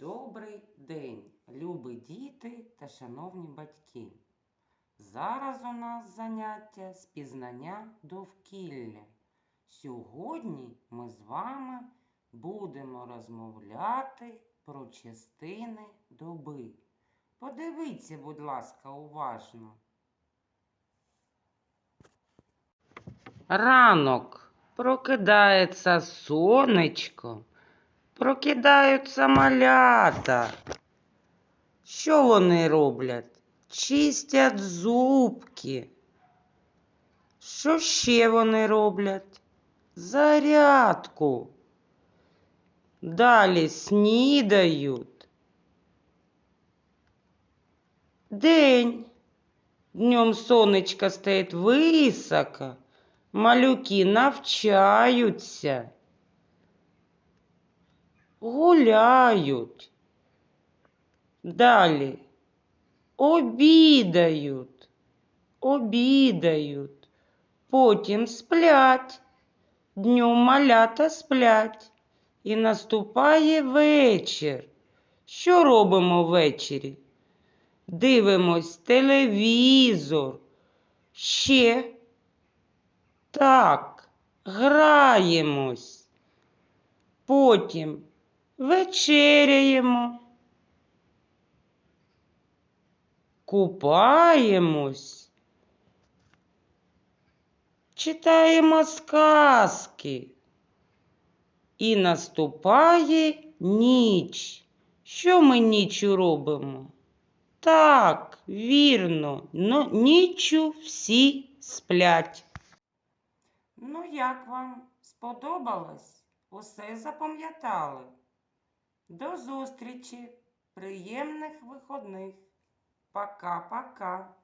Добрий день, любі діти та шановні батьки. Зараз у нас заняття з пізнання довкілля. Сьогодні ми з вами будемо розмовляти про частини доби. Подивіться, будь ласка, уважно. Ранок прокидається сонечко. Прокидаються малята. Що вони роблять? Чистять зубки. Що ще вони роблять? Зарядку. Далі снідають. День. Днем сонечко стоїть високо. Малюки навчаються Гуляють. Далі обідають, обідають, потім сплять. Днем малята сплять. І наступає вечір. Що робимо ввечері? Дивимось телевізор. Ще так, граємось. Потім вечеряємо, купаємось, читаємо сказки. І наступає ніч. Що ми нічу робимо? Так, вірно, но нічу всі сплять. Ну, як вам сподобалось? Усе запам'ятали? До зустрічі, приємних виходних. Пока-пока.